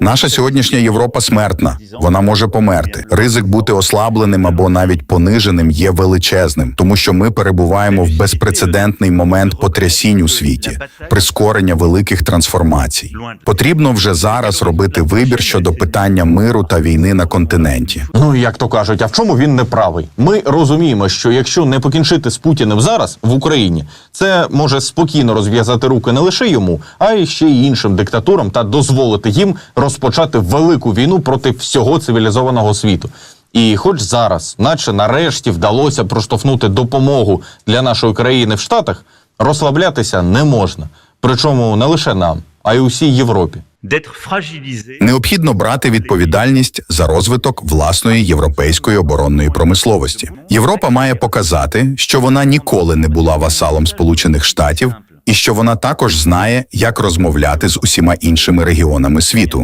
Наша сьогоднішня Європа смертна. Вона може померти. Ризик бути ослабленим або навіть пониженим є величезним, тому що ми перебуваємо в безпрецедентний момент потрясінь у світі, прискорення великих трансформацій. Потрібно вже зараз робити вибір щодо питання миру та війни на континенті. Ну як то кажуть, а в чому він не правий? Ми розуміємо, що якщо не покінчити з Путіним зараз в Україні, це може спокійно розв'язати руки не лише йому, а й ще й іншим диктатурам та дозволити їм розпочати велику війну проти всього цивілізованого світу. І хоч зараз, наче нарешті вдалося проштовхнути допомогу для нашої країни в Штатах, розслаблятися не можна. Причому не лише нам, а й усій Європі. Необхідно брати відповідальність за розвиток власної європейської оборонної промисловості. Європа має показати, що вона ніколи не була васалом Сполучених Штатів, і що вона також знає, як розмовляти з усіма іншими регіонами світу.